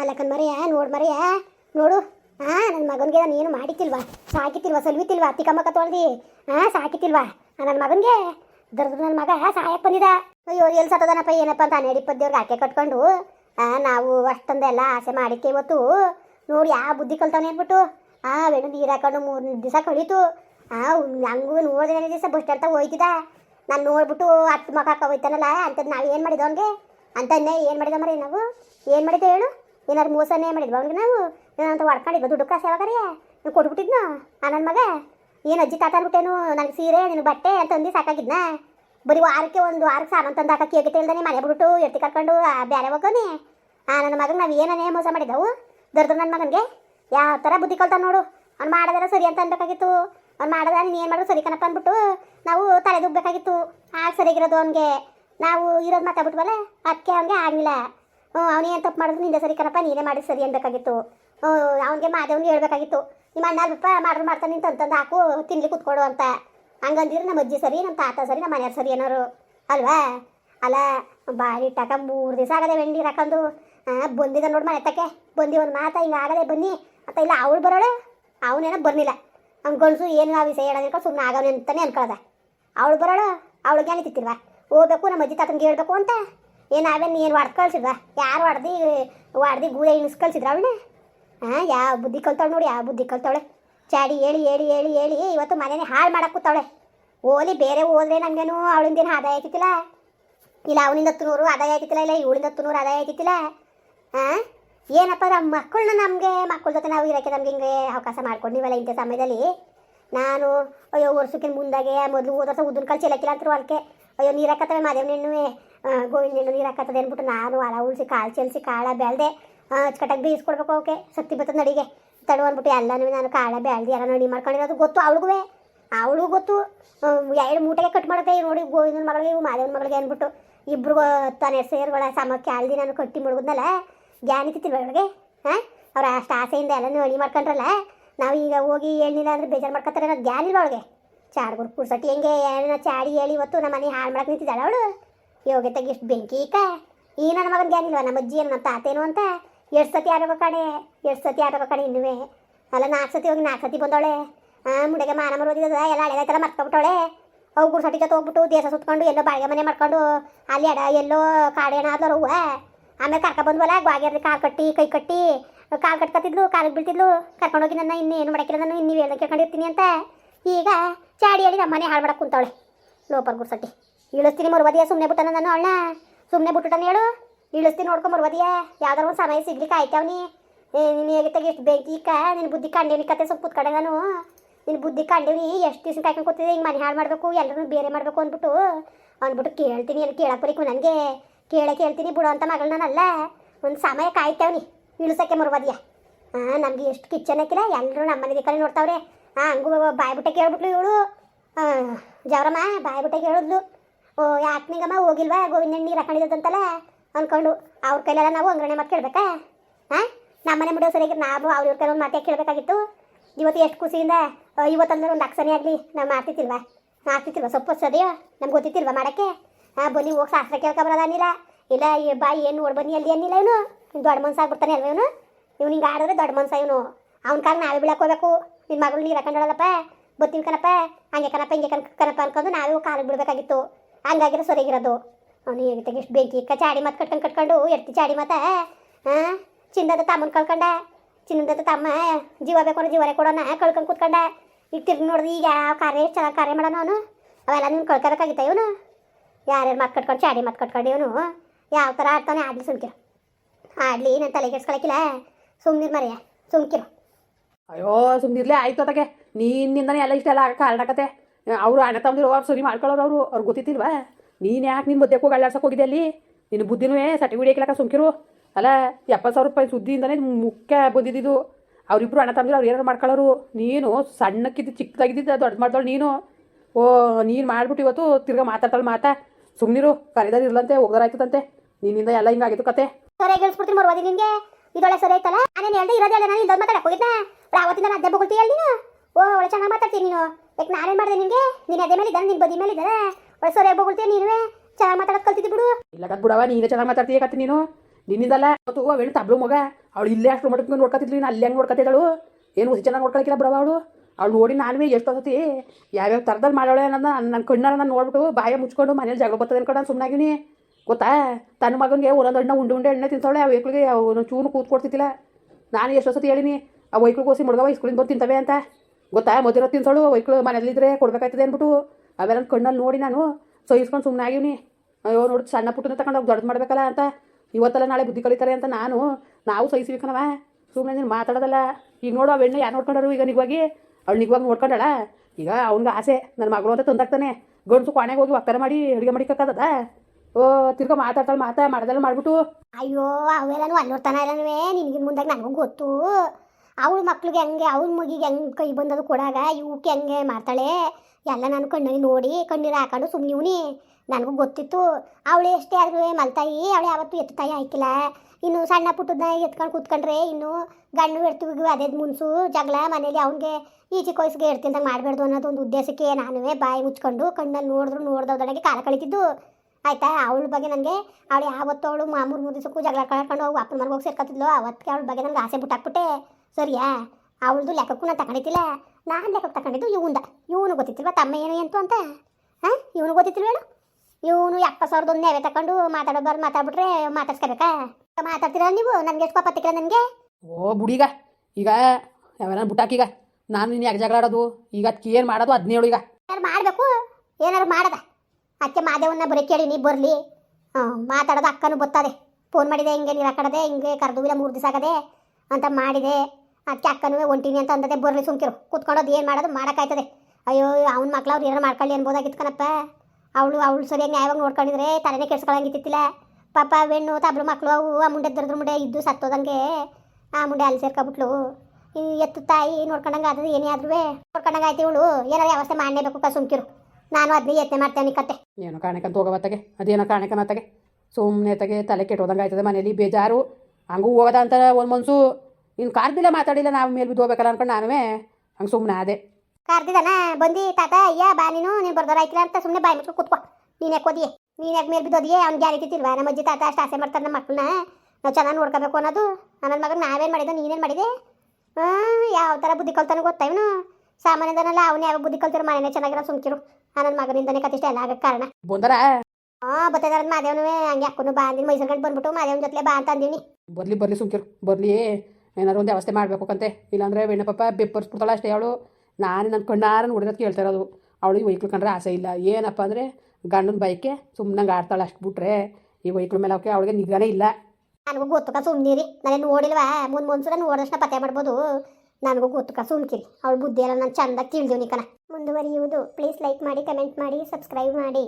ಅಲ್ಲಕ್ಕನ್ ಮರಿಯ, ನೋಡು ಮರಿಯ. ನೋಡು. ಹಾಂ ನನ್ನ ಮಗನಿಗೆ ನಾನು ಏನು ಮಾಡಿತಿಲ್ವಾ ಸಾಕಿತಿಲ್ವಾ ಸಲ್ವಿತಿಲ್ವಾ ತಿಕ್ಕಮ್ಮಕ್ಕ ತೊಳ್ದಿ ಹಾಂ ಸಾಕಿತಿಲ್ವಾ ನನ್ನ ಮಗನಿಗೆ? ದರ್ದ ನನ್ನ ಮಗ ಸಾಯಕ್ಕೆ ಬಂದಿದ. ಅಯ್ಯೋ ಎಲ್ಲಿ ಸತ್ತದನಪ್ಪ, ಏನಪ್ಪ ಅಂತ ಹನ್ನೆರಡು ಇಪ್ಪತ್ತು ದೇವ್ರಿಗೆ ಆಕೆ ಕಟ್ಕೊಂಡು. ನಾವು ಅಷ್ಟೊಂದೆಲ್ಲ ಆಸೆ ಮಾಡಿಕ್ಕೆ ಇವತ್ತು. ನೋಡಿ ಯಾವ ಬುದ್ಧಿ ಕಲ್ತಾನೆ ಅಂದ್ಬಿಟ್ಟು. ಆ ವೆಣ್ಣು ನೀರು ಹಾಕೊಂಡು ಮೂರು ದಿವಸ ಕಳೀತು. ಆ ಹಂಗೂ ನೋಡಿದ್ರೆ ದಿವಸ ಬಸ್ ಸ್ಟ್ಯಾಂಡ್ ತಗ ನಾನು ನೋಡ್ಬಿಟ್ಟು ಹತ್ತು ಮಕ್ಕ ಹೋಯ್ತಾನಲ್ಲ ಅಂತದ್ದು ನಾವು ಏನು ಮಾಡಿದ್ವು ಅವ್ನಿಗೆ? ಏನು ಮಾಡಿದ ಮರಿ ನಾವು? ಏನು ಮಾಡಿದ್ದೆ ಹೇಳು? ಏನಾದ್ರು ಮೋಸನೇ ಮಾಡಿದ್ವಿ? ಅವ್ನಿಗೆ ನಾವು ಏನಂತ ಹೊಡ್ಕೊಂಡಿದ್ವ? ದುಡ್ಡು ಕಾಸು ಯಾವಾಗಾರೆ ನೀವು ಕೊಟ್ಬಿಟ್ಟಿದ್ನ? ಆ ನನ್ನ ಮಗ? ಏನು ಅಜ್ಜಿ ತಾತ ಅಂದ್ಬಿಟ್ಟೇನು? ನನಗೆ ಸೀರೆ, ನಿನಗೆ ಬಟ್ಟೆ ಅಂತ ಅಂದು ಸಾಕಾಗಿದ್ನ? ಬರೀ ವಾರಕ್ಕೆ ಒಂದು ವಾರಕ್ಕೆ ಸಾಮಾನು ತಂದು ಹಾಕಿ ಕೇಕೆ ನೀ ಮನೆ ಬಿಟ್ಟು ಎತ್ತಿ ಕರ್ಕೊಂಡು ಬೇರೆ ಹೋಗೋನಿ? ಆ, ನನ್ನ ಮಗನ ನಾವು ಏನನೇ ಮೋಸ ಮಾಡಿದ್ದವು ದರ್ದ ನನ್ನ ಮಗನಿಗೆ? ಯಾವ ಥರ ಬುದ್ಧಿ ಕಲ್ತಾನ ನೋಡು. ಅವ್ನು ಮಾಡೋದಾರ ಸರಿ ಅಂತ ಅನ್ಬೇಕಾಗಿತ್ತು. ಅವ್ನು ಮಾಡೋದ ನೀನು ಏನು ಮಾಡೋದು ಸರಿ ಕನಪ್ಪ ಅಂದ್ಬಿಟ್ಟು ನಾವು ತಲೆ ದುಗ್ಬೇಕಾಗಿತ್ತು ಆಗ ಸರಿಗಿರೋದು ಅವನಿಗೆ. ನಾವು ಇರೋದು ಮಾತಾಡ್ಬಿಟ್ವಲ್ಲ? ಅದಕ್ಕೆ ಅವನಿಗೆ ಆಗಲಿಲ್ಲ. ಅವನೇನು ತಪ್ಪು ಮಾಡಿದ್ರು ನಿಂದೆ ಸರಿ ಕಣಪ್ಪ, ನೀನೇ ಮಾಡಿ ಸರಿ ಅನ್ಬೇಕಾಗಿತ್ತು. ಅವನಿಗೆ ಮಾದೇವ್ನಿಗೆ ಹೇಳ್ಬೇಕಾಗಿತ್ತು. ನಿಮ್ಮ ಅಣ್ಣ ಅಲ್ಪ ಮಾಡ್ರು ಮಾಡ್ತಾನೆ ನಿಂತ ಅಂತಂದು ಹಾಕು, ತಿನ್ಲಿ ಕುತ್ಕೊಡು ಅಂತ. ಹಂಗಂದಿದ್ರೆ ನಮ್ಮ ಅಜ್ಜಿ ಸರಿ, ನಮ್ಮ ತಾತ ಸರಿ, ನಮ್ಮ ಮನೆಯವ್ರು ಸರಿ ಏನಾರು ಅಲ್ವಾ? ಅಲ್ಲ ಬಾರಿ ಇಟ್ಟಾಕ ಮೂರು ದಿವಸ ಆಗದೆ ವೆಂಡಿ ಹಾಕೊಂಡು ಬಂದಿದ ನೋಡಿ ಮನೆ ತಕ್ಕೆ. ಬಂದಿ ಒಂದು ಮಾತ, ಹಿಂಗೆ ಆಗದೆ ಬನ್ನಿ. ಅಂತ ಇಲ್ಲ, ಅವಳು ಬರೋಳೆ ಅವನೇನೋ ಬರ್ನಿಲ್ಲ ಅವ್ನು ಗಂಡಸು ಏನು ಆ ವಿಷಯ ಹೇಳೋದಕ್ಕೆ ಸುಮ್ಮನೆ ಆಗವನೆ ಅಂತಲೇ ಅನ್ಕೊಳ್ಳೋದ ಅವಳು ಬರೋಳು ಅವಳಿಗೆ ಏನಿತ್ತಿಲ್ವಾ ಹೋಗ್ಬೇಕು, ನಮ್ಮ ಅಜ್ಜಿ ತಾತನಿಗೆ ಹೇಳ್ಬೇಕು ಅಂತ. ಏನು ನಾವೇನು ಏನು ಹೊಡ್ದು ಕಳ್ಸಿದ್ವಾ? ಯಾರು ಹೊಡ್ದು ಹೊಡ್ದು ಗೂಳೆ ಇಳಿಸ್ ಕಳ್ಸಿದ್ರ ಅವಳನ್ನ ಹಾಂ ಯಾವ ಬುದ್ಧಿ ಕಲ್ತಾಳೆ ನೋಡಿ, ಯಾವ ಬುದ್ಧಿ ಕಲ್ತಾಳೆ ಚಾಡಿ ಹೇಳಿ ಹೇಳಿ ಹೇಳಿ ಹೇಳಿ ಇವತ್ತು ಮನೇನೆ ಹಾಳು ಮಾಡಕ್ಕೆ ಕೂತಾಳೆ ಓಲಿ ಬೇರೆ ಹೋದ್ರೆ ನಮಗೇನು ಅವಳಿಂದೇನು ಆದಾಯ ಆಯ್ತಿತ್ತಿಲ್ಲ? ಇಲ್ಲ, ಅವನಿಂದ ಹತ್ತು ನೂರು ಆದಾಯ ಆಯ್ತಿತ್ತಿಲ್ಲ, ಇಲ್ಲ, ಇವಳಿಂದ ಹತ್ತು ನೂರು ಆದಾಯ ಆಯ್ತಿತ್ತಿಲ್ಲ? ಹಾಂ ಏನಪ್ಪ ನಮ್ಮ ಮಕ್ಕಳನ್ನ ನಮಗೆ? ಮಕ್ಕಳ ಜೊತೆ ನಾವು ಇರೋಕ್ಕೆ ನಮ್ಗೆ ಹಿಂಗೆ ಅವಕಾಶ ಮಾಡ್ಕೊಂಡಿವಲ್ಲ ಇಂಥ ಸಮಯದಲ್ಲಿ? ನಾನು, ಅಯ್ಯೋ, ವರ್ಷಕ್ಕಿಂತ ಮುಂದಾಗೆ ಮೊದಲು ಹೋದ ವರ್ಷ ಉದ್ದಿನ ಕಾಲು ಚೆಲ್ಲಕ್ಕಿಲ್ಲ ಅಂತರು ಅಯ್ಯೋ ನೀರು ಮಾದೇವ್ ಮಾದೇವನ ಹೆಣ್ಣುವೆ. ಗೋವಿಂದ ನೀರು ಹಾಕತ್ತದೆ ಅಂದ್ಬಿಟ್ಟು ನಾನು ಹೊಲ ಉಳಿಸಿ ಕಾಳು ಚೆಲ್ಸಿ ಕಾಳ ಬೆಳೆದೆ ಅಚ್ಚುಕಟ್ಟಾಗಿ ಬೇಯಿಸ್ಕೊಡ್ಬೇಕು ಅವಕ್ಕೆ ಸತ್ತಿ ಬರ್ತದೆ ನಡಿಗೆ, ತಡು ಅಂದ್ಬಿಟ್ಟು ಎಲ್ಲನೂ ನಾನು ಕಾಳ ಬೆಳ್ದು ಎಲ್ಲ ನಡಿ ಮಾಡ್ಕೊಂಡಿರೋದು ಗೊತ್ತು ಅವಳಿಗೂ ಅವಳು ಗೊತ್ತು ಎರಡು ಮೂಟೆಗೆ ಕಟ್ ಮಾಡುತ್ತೆ ನೋಡಿ ಗೋವಿಂದನ ಮಗಳಿಗೆ ಇವು ಮಾದೇವನ ಮಗಳಿಗೆ ಅಂದ್ಬಿಟ್ಟು. ಇಬ್ರಿಗೂ ತಾನೆ ಸೇರ್ಗಳ ಸಮಕ್ಕೆ ಅಲ್ದಿ ನಾನು ಕಟ್ಟಿ ಮುಳುಗುದ್ನಲ್ಲ ಜ್ಞಾನ ಅವಳಿಗೆ ಹಾಂ? ಅವ್ರು ಅಷ್ಟು ಆಸೆಯಿಂದ ಎಲ್ಲನೂ ಹಣಿ ಮಾಡ್ಕೊಂಡ್ರಲ್ಲ, ನಾವು ಈಗ ಹೋಗಿ ಹೇಳಿಲ್ಲ ಅಂದ್ರೆ ಬೇಜಾರು ಮಾಡ್ಕೊತಾರೆ ಅನ್ನೋದು ಜ್ಞಾನ ಇಲ್ವ ಅವಳಿಗೆ? ಚಾಡ್ಗುರು ಕೂರ್ಸಟ್ಟಿ ಹೆಂಗೆ ಏನೋ ಚಾಡಿ ಹೇಳಿ ಇವತ್ತು ನಮ್ಮ ಮನೆ ಹಾಳು ಮಾಡಕ್ಕೆ ನಿಂತಿದ್ದಾಳೆ ಅವಳು? ಯೋಗ್ಯತೆಗೆ ಎಷ್ಟು ಬೆಂಕಿ ಈಕ ಈ ನನ್ನ ಮಗನ ಗ್ಯಾನಿಲ್ವ ನಮ್ಮ ಅಜ್ಜಿ ಏನು ನಮ್ಮ ತಾತೇನು ಅಂತ? ಎಷ್ಟು ಸತಿ ಆಡಬೇಕು ಕಣೆ? ಎಷ್ಟು ಸತಿ ಆಡಬೇಕು ಕಣೆ ಇನ್ನುವೇ? ಅಲ್ಲ ನಾಲ್ಕು ಸತಿ ಹೋಗಿ ನಾಲ್ಕು ಸತಿ ಬಂದವಳೆ. ಹಾಂ ಮುಂಡೆಗೆ ಮಾನ ಮರೋದಿದ ಎಲ್ಲ ಹಳೆದಾಯ್ತಲ್ಲ ಮರ್ಕೊಬಿಟ್ಟವಳೆ ಅವು ಗುಡ್ಸಟ್ಟಿ ಜೊತೆ ಹೋಗ್ಬಿಟ್ಟು ದೇಶ ಸುತ್ಕೊಂಡು ಎಲ್ಲೋ ಬಾಡಿಗೆ ಮನೆ ಮಾಡ್ಕೊಂಡು ಅಲ್ಲಿ ಅಡ, ಎಲ್ಲೋ ಕಾಡೇಣ ಆದವ್ರು ಹೂವ ಆಮೇಲೆ ಕರ್ಕ ಬಂದ್ವಲ್ಲ ಗ್ವಾಗ್ಯಾರ್ರಿ ಕಾಲು ಕಟ್ಟಿ, ಕೈ ಕಟ್ಟಿ, ಕಾಲು ಕಟ್ಕೊತಿದ್ಲು, ಕಾಲಿಗೆ ಬೀಳ್ತಿದ್ಲು. ಕರ್ಕೊಂಡೋಗಿ ನನ್ನ ಇನ್ನೇನು ಮಾಡಕ್ಕಿಲ್ಲ ನಾನು, ಇನ್ನೂ ಹೇಳ್ದೆ ಕೇಳ್ಕೊಂಡಿರ್ತೀನಿ ಅಂತ. ಈಗ ಚಾಡಿ ಹೇಳಿ ನಮ್ಮ ಮನೆ ಹಾಳು ಮಾಡಕ್ಕೆ ಕುಂತವಳೆ. ಲೋಪರ್ ಗುಡ್ಸಟ್ಟಿ ಇಳಿಸ್ತೀನಿ ಮರುವದಿಯ? ಸುಮ್ಮನೆ ಬಿಟ್ಟನ ನಾನು ಅಣ್ಣ ಸುಮ್ಮನೆ ಬಿಟ್ಟುಟನ ಹೇಳು? ಇಳಿಸ್ತೀನಿ ನೋಡ್ಕೊಂಡು ಮರುವದಿಯ? ಯಾವ್ದಾರ ಒಂದು ಸಮಯ ಸಿಗ್ಲಿಕ್ಕೆ ಆಯ್ತಾವ್ನಿ ನೀನು ಹೇಗೆ ಎಷ್ಟು ಬೆಂಕಿ ಇಕ್ಕ? ನಿನ್ನ ಬುದ್ಧಿ ಕಂಡೇನಿ ಕತೆ ಸ್ವಲ್ಪ ಕೂತ್ಕಡೆ ನಾನು. ನಿನ್ನ ಬುದ್ಧಿ ಕಂಡೇನಿ ಎಷ್ಟು ದಿವಸ ಕಾಯ್ಕೊಂಡು ಕೂತಿದ್ದೆ? ಹಿಂಗೆ ಮನೆ ಹಾಳು ಮಾಡಬೇಕು ಎಲ್ಲರೂ ಬೇರೆ ಮಾಡಬೇಕು ಅಂದ್ಬಿಟ್ಟು. ಅಂದ್ಬಿಟ್ಟು ಕೇಳ್ತೀನಿ ಏನು ಕೇಳಕ್ಕೆ ನನಗೆ. ಕೇಳೇ ಕೇಳ್ತೀನಿ ಬಿಡು ಅಂತ ಮಗಳು ನಾನಲ್ಲ. ಒಂದು ಸಮಯ ಕಾಯ್ತಾವ್ನಿ ಇಳಿಸೋಕ್ಕೆ ಮರುವದಿಯ? ಹಾಂ ನಮಗೆ ಎಷ್ಟು ಕಿಚನ್ ಹಾಕಿಲ್ಲ? ಎಲ್ಲರೂ ನಮ್ಮ ಮನೆ ದಿಕ್ಕಲ್ಲಿ ನೋಡ್ತಾವ್ರೆ. ಹಾಂ ಹಂಗೂ ಬಾಯ್ಬಿಟ್ಟೆ ಕೇಳ್ಬಿಟ್ಲು ಇವಳು. ಜವರಮ್ಮ ಬಾಯ್ಬಿಟ್ಟೆ ಕೇಳಿದ್ಲು. ಓ ಯಾತ್ನಿಗಮ್ಮ ಹೋಗಿಲ್ವಾ? ಗೋವಿಂದ ನೀರು ಹಾಕೊಂಡಿದ್ದಂತಲ್ಲ ಅಂದ್ಕೊಂಡು ಅವ್ರ ಕೈಲೆಲ್ಲ ನಾವು ಅಂಗರಣೆ ಮಾತು ಕೇಳ್ಬೇಕಾ? ಹಾಂ ನಮ್ಮನೆ ಮುಡಿಯೋ ಸರಿಯಾಗಿ ನಾವು ಅವ್ರ ಇವ್ರ ಕೈಲೊಂದು ಮಾತೇ ಕೇಳಬೇಕಾಗಿತ್ತು. ಇವತ್ತು ಎಷ್ಟು ಖುಷಿಯಿಂದ ಇವತ್ತಂದ್ರೆ ಒಂದು ಅಕ್ಷನೇ ಆಗಲಿ, ನಾವು ಮಾಡ್ತಿತ್ತಿಲ್ವಾ ಮಾಡ್ತಿತ್ತಿಲ್ವ ಸೊಪ್ಪು ಸದಿಯೋ? ನಮ್ಗೆ ಗೊತ್ತಿತ್ತಿಲ್ವಾ ಮಾಡೋಕ್ಕೆ? ಹಾಂ ಬನ್ನಿ, ಹೋಗಿ ಶಾಸ್ತ್ರ ಕೇಳ್ಕೊಬರೋದ ಅನ್ನಿಲ್ಲ ಇಲ್ಲ ಬಾಯಿ ಏನು ನೋಡಿ ಬನ್ನಿ ಅಲ್ಲಿ ಏನಿಲ್ಲ ಇವನು? ದೊಡ್ಡ ಮನ್ಸಾಗ್ಬಿಡ್ತಾನೆ ಅಲ್ವ ಇವನು? ಇವ್ನು ಹಿಂಗೆ ಆಡಿದ್ರೆ ದೊಡ್ಡ ಮನ್ಸ ಇವನು. ಅವ್ನ ಕಾಲ ನಾವೇ ಬೀಳಕ್ಕೆ ಹೋಗ್ಬೇಕು. ನಿನ್ನ ಮಗಳು ನೀರು ಹಾಕೊಂಡಳಲ್ಲಪ್ಪ ಬತ್ತೀವಿ ಕಣಪ್ಪ? ಹಂಗೆ ಕಣಪ್ಪ, ಹಿಂಗೆ ಕನ್ ಕಣಪ್ಪ ಅನ್ಕೊಂಡು ನಾವೇ ಕಾಲಿಗೆ ಬಿಡಬೇಕಾಗಿತ್ತು ಹಂಗಾಗಿರೋ ಸರಿಯಾಗಿರೋದು ಅವನು ಹೇಗೆ ಎಷ್ಟು ಬೆಂಕಿ ಇಕ್ಕ ಚಾಡಿ ಮತ್ತೆ ಕಟ್ಕೊಂಡು ಕಟ್ಕೊಂಡು ಎತ್ತಿ ಚಾಡಿ ಮತ್ತೆ ಹಾಂ ಚಿನ್ನದ ತಮ್ಮನ ಕಳ್ಕೊಂಡ, ಚಿನ್ನದ ತಮ್ಮ ಜೀವ ಬೇಕು ಅಂದ್ರೆ ಜೀವನೇ ಕೊಡೋಣ, ಕಳ್ಕೊಂಡು ಕೂತ್ಕೊಂಡ. ಈಗ ತಿರ್ಗಿ ನೋಡಿದ್ರೆ ಈಗ ಯಾವ ಕಾರ್ಯ, ಎಷ್ಟು ಚೆನ್ನಾಗಿ ಕಾರ್ಯ ಮಾಡೋಣ ಅವನು? ಅವೆಲ್ಲ ನೀನು ಕಳ್ಕೊಬೇಕಾಗಿತ್ತ ಇವನು? ಯಾರ್ಯಾರು ಮಾತು ಕಟ್ಕೊಂಡು ಚಾಡಿ ಮತ್ತೆ ಕಟ್ಕೊಂಡು ಇವನು? ಯಾವ ಥರ ಆಡ್ತಾನೆ ಆಡಲಿ ಸುಮ್ಕಿರು. ಆಡಲಿ ನನ್ನ ತಲೆ ಕೆಡ್ಸ್ಕೊಳಕಿಲ್ಲ. ಸುಮ್ಮನಿರು ಮರೆಯ, ಸುಮ್ಕಿರು. ಅಯ್ಯೋ ಸುಮ್ಮನಿರ್ಲೇ ಆಯ್ತು ಅದಕ್ಕೆ ನಿನ್ನಿಂದನೇ ಎಲ್ಲ ಇಷ್ಟೆಲ್ಲ ಕಾರಣಕತೆ ಅವರು ಅಣ್ಣ ತಮ್ಮದಿರು ಅವ್ರು ಸರಿ ಮಾಡ್ಕೊಳ್ಳೋರು ಅವರು ಅವ್ರು ಗೊತ್ತಿತ್ತಿಲ್ವಾ? ನೀನು ಯಾಕೆ ನಿನ್ನ ಮಧ್ಯಕ್ಕೆ ಹೋಗಿ ಅಳ್ಳಾಡ್ಸಕ್ಕೆ ಹೋಗಿದ್ದೆ ಅಲ್ಲಿ? ನಿನ್ನ ಬುದ್ಧಿನೂ ಸಟಿ ಹಿಡಿಯಕ್ಕೆ ಸುಮ್ಕಿರು. ಅಲ್ಲ, ಎಪ್ಪತ್ತು ಸಾವಿರ ರೂಪಾಯಿ ಸುದ್ದಿಯಿಂದಲೇ ಮುಖ್ಯ ಬಂದಿದ್ದು ಅವರಿಬ್ರು ಅಣ್ಣ ತಮ್ಮದಿರು ಅವ್ರು ಏನಾರು ಮಾಡ್ಕೊಳ್ಳೋರು. ನೀನು ಸಣ್ಣಕ್ಕಿದ್ದು ಚಿಕ್ಕದಾಗಿದ್ದ ದೊಡ್ಡ ಮಾಡ್ದಳು ನೀನು. ಓ, ನೀನು ಮಾಡ್ಬಿಟ್ಟು ಇವತ್ತು ತಿರ್ಗಾ ಮಾತಾಡ್ತಾಳೆ ಮಾತಾ. ಸುಮ್ಮನಿರು ಕರೆದಾರ ಇರ್ಲಂತೆ ಹೋಗೋದಾಯ್ತದಂತೆ ನಿನ್ನಿಂದ ಎಲ್ಲ ಹಿಂಗಾಗಿತ್ತು ಕತೆ. ಸರಿ ಗೆಲ್ಸ್ಬಿಡ್ತೀನಿ ಮರ್ವಾದಿ ನಿನಗೆ. ಇದೊಳೆ ಸರಿ ಆಯ್ತಲ್ಲ? ಅನೇನು ಹೇಳ್ದೆ ಇರೋದೇ ನಾನು ಇಲ್ಲಿ ಮಾತಾಡಕ್ಕೆ ಹೋಗಿದ್ದೆ ಅವತ್ತಿಂದ ನಾನು ಅದ್ದೆ ಬೊಗಳ್ತೀಯ ಹೇಳಿ ನೀನು? ಓ, ಒಳ್ಳೆ ಚೆನ್ನಾಗಿ ಮಾತಾಡ್ತೀನಿ ನೀನು. ಯಾಕೆ ನಾನೇನು ಮಾಡಿದೆ ನಿನಗೆ ನೀನು ಅದೇ ಮೇಲೆ ಇದ್ದಾನೆ ನಿನ್ನ ಬದಿ ಮೇಲೆ ಇದ್ದಾನೆ ಒಳ್ಳೆ ಸರಿ ನೀನುವೆ? ನೀನು ಚೆನ್ನಾಗಿ ಮಾತಾಡೋದು ಕಲ್ತಿದ್ದಿ ಬಿಡು. ಇಲ್ಲ ಕತ್ ಬಿಡವ ನೀನೇ ಚೆನ್ನಾಗಿ ಮಾತಾಡ್ತೀಯ ಕತ್ತಿ ನೀನು? ನಿನ್ನಿಂದಲ್ಲ ಮತ್ತು ಅವೇನು ತಬ್ಲು ಮಗ. ಅವಳು ಇಲ್ಲೇ ಅಷ್ಟು ಮಟ್ಟಕ್ಕೆ ನೋಡ್ಕೊತಿದ್ಲು ನೀನು ಅಲ್ಲಿ ಹೆಂಗೆ ನೋಡ್ಕೊತಿದ್ದಳು ಏನು ಹುಸಿ ಚೆನ್ನಾಗಿ ನೋಡ್ಕೊಳಕಿಲ್ಲ ಬಿಡವ ಅವಳು? ಅವಳು ನೋಡಿ ಎಷ್ಟು ಸತಿ ಯಾವ್ಯಾವ ಥರದಲ್ಲಿ ಮಾಡೋಳೆ ನನ್ನ ನನ್ನ ಕಣ್ಣಾರ ನಾನು ನೋಡ್ಬಿಟ್ಟು ಬಾಯ ಮುಚ್ಕೊಂಡು ಮನೇಲಿ ಜಗಳ ಬರ್ತದೆ ಅನ್ಕೊಂಡು ನಾನು ಸುಮ್ಮನಾಗಿನಿ ಗೊತ್ತಾ? ತನ್ನ ಮಗನಿಗೆ ಒಂದೊಂದು ಹಣ್ಣು ಉಂಡು, ಉಂಡೆ ಎಣ್ಣೆ ತಿಂತಾವಳೆ ಆ ವೈಕ್ಳಿಗೆ ಚೂನು ಕೂತ್ಕೊಡ್ತಿದ್ದಿಲ್ಲ. ನಾನು ಎಷ್ಟು ಸತಿ ಹೇಳಿನಿ ಆ ವೈಕ್ಳಿಗೋಸಿ ಮುಡ್ಗವ ಇಸ್ಕೂಲಿಂದ ಬಂದು ತಿಂತವೆ ಅಂತ. ಗೊತ್ತಾ? ಮಧ್ಯಾಹ್ನ ತಿನ್ಸೋಳು ವೈಕ್ಳು ಮನೇಲಿದ್ರೆ ಕೊಡ್ಬೇಕಾಯ್ತದೆ ಅಂದ್ಬಿಟ್ಟು. ಅವೆಲ್ಲ ಕಣ್ಣಲ್ಲಿ ನೋಡಿ ನಾನು. ಸಹಿಸ್ಕೊಂಡು ಸುಮ್ಮನೆ ಆಗಿವ್ನಿ. ಅಯ್ಯೋ, ನೋಡಿ, ಸಣ್ಣ ಪುಟ್ಟನ ತಗೊಂಡು ಹೋಗಿ ದೊಡ್ಡದು ಮಾಡ್ಬೇಕಲ್ಲ ಅಂತ. ಇವತ್ತೆಲ್ಲ ನಾಳೆ ಬುದ್ಧಿ ಕಲಿತಾರೆ ಅಂತ ನಾನು. ನಾವು ಸಹಿಸ್ಬೇಕನವ ಸುಮ್ಮನೆ ನೀನು ಮಾತಾಡೋದಲ್ಲ. ಈಗ ನೋಡು ಅವೆಣ್ಣೆ ಯಾರು ನೋಡ್ಕೊಂಡರು ಈಗ ನಿಗವಾಗಿ ಅವಳು ನಿಗವಾಗಿ ನೋಡ್ಕೊಂಡಳ? ಈಗ ಅವ್ನಿಗೆ ಆಸೆ. ನನ್ನ ಮಗಳು ಅಂತ ತಂದಾಗ್ತಾನೆ ಗಂಡಸು ಕೊನೆಗೆ ಹೋಗಿ ಒಕ್ಕರ ಮಾಡಿ, ಅಡುಗೆ ಮಾಡಿಕಕ್ಕದ ಓ, ತಿರ್ಗ ಮಾತಾಡ್ತಾಳೆ ಮಾತಾ, ಮಾಡ್ದಲ್ಲ ಮಾಡ್ಬಿಟ್ಟು. ಅಯ್ಯೋ, ಅವೆಲ್ಲನೂ ಅಲ್ಲಿ ನೋಡ್ತಾನೆ ಇಲ್ಲನವೇ ನಿನಗಿನ ಮುಂದಾಗ ನನಗೂ ಗೊತ್ತು. ಅವಳ ಮಕ್ಳಿಗೆ ಹೆಂಗೆ, ಅವ್ಳ ಮಗಿಗೆ ಹೆಂಗೆ ಕೈ ಬಂದದು ಕೊಡಾಗ ಇವಕ್ಕೆ ಹೆಂಗೆ ಮಾಡ್ತಾಳೆ? ಎಲ್ಲ ನಾನು ಕಣ್ಣಲ್ಲಿ ನೋಡಿ ಕಣ್ಣೀರು ಹಾಕೊಂಡು ಸುಮ್ಮನೆ ನನಗೂ ಗೊತ್ತಿತ್ತು. ಅವಳು ಎಷ್ಟೇ ಆದ್ರೂ ಮಲ್ತಾಯಿ, ಅವಳು ಯಾವತ್ತೂ ತಾಯಿ ಹಾಕಿಲ್ಲ. ಇನ್ನು ಸಣ್ಣ ಪುಟ್ಟದ ಎತ್ಕೊಂಡು ಕೂತ್ಕೊಂಡ್ರೆ ಇನ್ನು ಗಂಡು ಎಡ್ತಿಗೂ ಅದೇ ಮುನ್ಸು ಜಗಳ ಮನೇಲಿ ಅವನಿಗೆ ಈಚೆ ಕೊಯ್ಸಿಗೆ ಎಡ್ತಿಂದಾಗ ಮಾಡಬಾರ್ದು ಅನ್ನೋದು ಒಂದು ಉದ್ದೇಶಕ್ಕೆ ನಾನುವೇ ಬಾಯಿ ಮುಚ್ಕೊಂಡು ಕಣ್ಣಲ್ಲಿ ನೋಡಿದ್ರು ನೋಡ್ದವ್ದೊಳಗೆ ಕಾಲ ಕಳಿತಿದ್ದು. ಆಯ್ತಾ? ಅವಳ ಬಗ್ಗೆ ನನಗೆ ಅವಳು ಯಾವತ್ತು ಅವಳು ಮೂರು ಮೂರು ದಿವಸಕ್ಕೂ ಜಗಳ ಕಳ್ಕೊಂಡು ಹೋಗಿ ಅಪ್ಪನ ಮನೆಗೆ ಹೋಗಿ ಸೇರ್ಕೊತಿದ್ಲು. ಅವತ್ತಿಗೆ ಅವಳ ಬಗ್ಗೆ ನನಗೆ ಆಸೆ ಬಿಟ್ಟಾಕ್ಬಿಟ್ಟೆ ಸರಿಯಾ? ಅವಳದು ಲೆಕ್ಕಕ್ಕೂ ನಾನು ತಗೊಂಡಿದ್ದಿಲ್ಲ ನಾನು ಲೆಕ್ಕಕ್ಕೆ ತಗೊಂಡಿದ್ದು ಇವಂದ ಇವನು ಗೊತ್ತಿತ್ತಿಲ್ವ ತಮ್ಮ ಏನು ಎಂತು ಅಂತ? ಹಾಂ? ಇವನು ಗೊತ್ತಿತ್ತಿಲ್ವ ಹೇಳು? ಇವನು ಎಪ್ಪತ್ತು ಸಾವಿರದ ಒಂದು ನೇವೆ ತಗೊಂಡು ಮಾತಾಡೋಬಾರ್ದು ಮಾತಾಡ್ಬಿಟ್ರೆ ಮಾತಾಡ್ಸ್ಕೋಬೇಕಾ? ಮಾತಾಡ್ತೀರ ನೀವು? ನನಗೆ ಎಷ್ಟು ಪಾಪ ನನಗೆ? ಓ ಬುಡೀಗ. ಈಗ ಯಾವ ಬುಟ್ಟಾಕೀಗ. ನಾನು ನೀನು ಯಾಕೆ ಜಗಳ ಆಡೋದು? ಈಗ ಅದಕ್ಕೆ ಏನು ಮಾಡೋದು? ಅದನ್ನ ಹೇಳು ಈಗ. ಏನಾರು ಮಾಡಬೇಕು? ಏನಾರು ಮಾಡದ? ಅಕ್ಕೆ ಮಾದೇವನ್ನ ಬರೀ ಕೇಳಿ ನೀ ಬರಲಿ. ಹಾಂ ಮಾತಾಡೋದು ಅಕ್ಕನೂ ಬರ್ತದೆ ಫೋನ್ ಮಾಡಿದೆ ಹಿಂಗೆ ನೀರು ಹಾಕಡದೆ ಹಿಂಗೆ ಕರೆದು ಇಲ್ಲ ಮೂರು ದಿವಸ ಆಗದೆ ಅಂತ ಮಾಡಿದೆ. ಅದಕ್ಕೆ ಅಕ್ಕನೂ ಹೊಂಟೀನಿ ಅಂತ ಅಂದದೆ, ಬರಲಿ ಸುಮ್ಕಿರು. ಕೂತ್ಕೊಂಡೋದು ಏನು ಮಾಡೋದು? ಮಾಡೋಕ್ಕಾಯ್ತದೆ. ಅಯ್ಯೋ, ಅವ್ನ ಮಕ್ಳು ಅವ್ರು ಏನಾರು ಮಾಡ್ಕೊಳ್ಳಿ ಅನ್ಬೋದಾಗಿತ್ತು ಕಣಪ್ಪ. ಅವಳು ಅವಳು ಸರಿಯಾಗಿ ನ್ಯಾಯವಾಗಿ ನೋಡ್ಕೊಂಡಿದ್ರೆ ತಲೆನೇ ಕೆಡ್ಸ್ಕೊಳಂಗಿತ್ತಿಲ್ಲ ಪಾಪ ಬೆಣ್ಣು ತಬ್ಳು ಮಕ್ಕಳು ಅವು ಆ ಮುಂಡೆ ದರ್ದ್ರ ಮುಂಡೆ ಇದ್ದು ಸತ್ತೋದಂಗೆ ಆ ಮುಂಡೆ ಅಲ್ಲಿ ಸೇರ್ಕೊಬಿಟ್ಲು. ಎತ್ತು ತಾಯಿ ನೋಡ್ಕೊಂಡಂಗೆ ಆದ್ರೆ ಏನೇ ಆದ್ರೂ ನೋಡ್ಕೊಂಡಂಗೆ ಆಯ್ತು ಇವಳು. ಏನಾರು ವ್ಯವಸ್ಥೆ ಮಾಡಲೇಬೇಕು ಕ ಸುಮ್ಕಿರು. ನಾನು ಅದನ್ನೇ ಯತ್ನೆ ಮಾಡ್ತೇನೆ ಕತ್ತೆ ಏನೋ ಕಾರಣಕ್ಕಂತ ಹೋಗವತ್ತಗೆ ಅದೇನೋ ಕಾರಣಕ್ಕನತ್ತಗೆ ಸುಮ್ಮನೆ ತಗೆ ತಲೆ ಕೆಟ್ಟೋದಂಗೆ ಆಯ್ತದೆ ಮನೇಲಿ, ಬೇಜಾರು. ಹಂಗೂ ಹೋಗೋದ ಅಂತ ಒಂದು ಮನ್ಸು. ಇನ್ನು ಕಾರ್ದಿಲ್ಲ ಮಾತಾಡಿಲ್ಲ ನಾವು ಮೇಲೆ ಬಿದ್ದು ಹೋಗ್ಬೇಕಲ್ಲ ಅನ್ಕೊಂಡು ನಾನುವೇ ಹಂಗೆ ಸುಮ್ಮನೆ ಅದೇ ಕಾರ್ದಿದಾನ? ಬಂದು ತಾತ ಅಯ್ಯ ಬಾ ನೀನು ನೀನು ಬರ್ದೋರ್ ಆಯ್ತಿಲ್ಲ ಅಂತ ಸುಮ್ಮನೆ ಬಾಯಿ ಮುಚ್ಕೊಂಡು ಕೂತ್ಕೋ. ನೀನು ಯಾಕೆ ಓದಿಯೇ ನೀನು ಯಾಕೆ ಮೇಲೆ ಬಿದ್ದೋದಿಯೇ? ಅವ್ನು ಗ್ಯಾರಂಟಿ ತಿಲ್ವಾ ನಮ್ಮ ಅಜ್ಜಿ ತಾತ ಅಷ್ಟು ಆಸೆ ಮಾಡ್ತಾರೆ ನಮ್ಮ ಮಕ್ಕಳನ್ನ ನಾವು ಚೆನ್ನಾಗಿ ನೋಡ್ಕೋಬೇಕು ಅನ್ನೋದು. ನನ್ನ ಮಗನ ನಾವೇನು ಮಾಡಿದ್ದು ನೀನೇನು ಮಾಡಿದೆ? ಹಾಂ ಯಾವ ಥರ ಬುದ್ಧಿ ಕಲ್ತಾನು ಗೊತ್ತಾ ಇವನು? ಸಾಮಾನ್ಯದನಲ್ಲ ಅವನು ಯಾವ ಬುದ್ಧಿ ಕಲ್ತಿರೋ ಮನೆಯೇ ಚೆನ್ನಾಗಿರೋ ಸುಮ್ಕಿರು. ನನ್ನ ಮಗನಿಂದನೇ ಕತಿಷ್ಟ ಎಲ್ಲ ಆಗಕ್ಕೆ ಕಾರಣ. ಬಂದರ? ಹಾಂ ಬತ್ತದಾರ ಮಾದೇವನು ಹಂಗೆ ಹಾಕೊಂಡು ಬಾ ಅಂದಿನಿ ಮೈಸೂರು ಗಂಟು ಬಂದ್ಬಿಟ್ಟು ಮಾದೇವನ ಜೊತೆ ಬಾ ಅಂತ ಅಂದಿನಿ. ಬರ್ಲಿ ಬರ್ಲಿ ಸುಮ್ಕಿರು ಬರಲಿ. ಏನಾರು ಒಂದು ವ್ಯವಸ್ಥೆ ಮಾಡಬೇಕು ಕಂತೆ. ಇಲ್ಲಾಂದ್ರೆ ವೆಣ್ಣಪಪ್ಪ ಬೆಪ್ಪರ್ಸ್ಬಿಡ್ತಾಳೆ ಅಷ್ಟೇ ಅವಳು. ನಾನು ನನ್ನ ಕಣ್ಣಾರನ್ನು ಹುಡುಗದ ಕೇಳ್ತಾ ಇರೋದು. ಅವಳಿಗೆ ವೈಕ್ಳು ಕಂಡ್ರೆ ಆಸೆ ಇಲ್ಲ. ಏನಪ್ಪ ಅಂದರೆ ಗಂಡನ ಬೈಕೆ ಸುಮ್ಮನಂಗೆ ಆಡ್ತಾಳೆ ಅಷ್ಟು ಬಿಟ್ರೆ ಈ ವೈಕ್ಳ ಮೇಲೆ ಅವಕ್ಕೆ ಅವಳಿಗೆ ನಿಗಾನೇ ಇಲ್ಲ. ನನಗೂ ಗೊತ್ತುಕ ಸುಮ್ಮನಿರಿ ನಾನು ನೋಡಿಲ್ವಾ? ಮುಂದೆ ಮುಂದ್ಸಲ ನೋಡಿದಷ್ಟು ಪತ್ತೆ ಮಾಡ್ಬೋದು. ನನಗೂ ಗೊತ್ತುಕ ಸುಮ್ಕಿರಿ ಅವಳು ಬುದ್ಧಿ ಎಲ್ಲ ನಾನು ಚಂದ ತಿಳಿದೀವಿ ಕಣ. ಮುಂದುವರಿಯುವುದು. ಪ್ಲೀಸ್ ಲೈಕ್ ಮಾಡಿ, ಕಮೆಂಟ್ ಮಾಡಿ, ಸಬ್ಸ್ಕ್ರೈಬ್ ಮಾಡಿ.